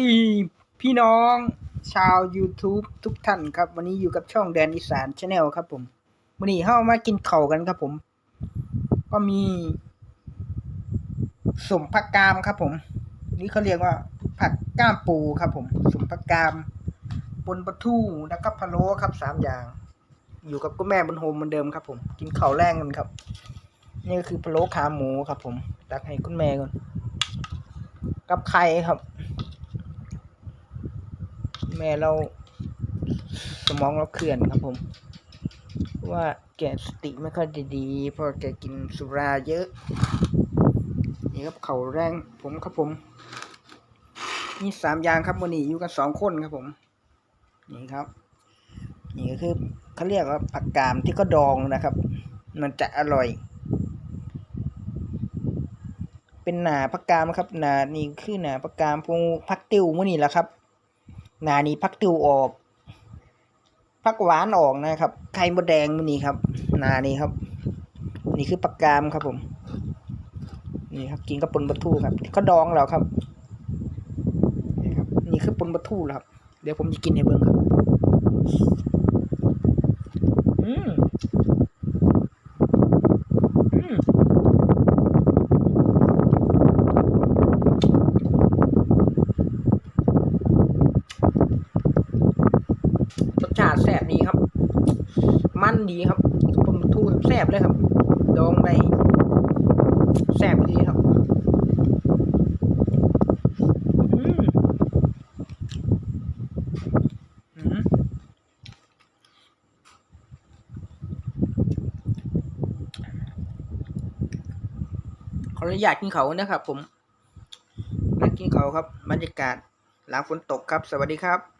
ดีพี่น้องชาว YouTube ทุกท่านครับ วันนี้อยู่กับช่องแดนอีสานชาแนลครับผมวันนี้เข้ามากินเข่ากันครับผม ก็มีสมผักกามครับผม นี่เขาเรียกว่าผักก้ามปูครับผมสมผักกามบนปลาทูแล้วก็พะโล้ครับสามอย่าง อยู่กับคุณแม่บนโฮมเหมือนเดิมครับผม กินเข้าแรงกันครับ นี่ก็คือพะโล้ขาหมูครับผมตักให้คุณแม่ก่อนกับไข่ครับ ม่เราสมองเราเคลื่อนครับผมว่าแกสติไม่ค่อยดีเพราะแกกินสุราเยอะ นี่ครับเขาแรงผมครับผม นี่สามอย่างครับวันนี้อยู่กันสองคนครับผม นี่ครับ นี่ก็คือเขาเรียกว่าผักกามที่ก็ดองนะครับ มันจะอร่อย เป็นหนาผักกามครับหนานี่คือหนาผักกามพวกผักติวมื่อนี่แหละครับ นานี้พักติวออกพักหวานออกนะครับ ไข่มดแดงมันนี้ครับ นานี้ครับ นี่คือปักกามครับผม นี่ครับกินกับปนปลาทูครับเขาดองแล้วครับ นี่ครับ นี่คือปนปลาทูครับ เดี๋ยวผมจะกินให้เบิ้งครับ อืม อืม รสชาติแซ่บดีครับ มันดีครับผมทูแซ่บเลยครับ ดองได้แซ่บดีครับอืมอืมขออนุญาตกินเขานะครับผมนั่งกินเขาครับบรรยากาศหลังฝนตกครับ สวัสดีครับ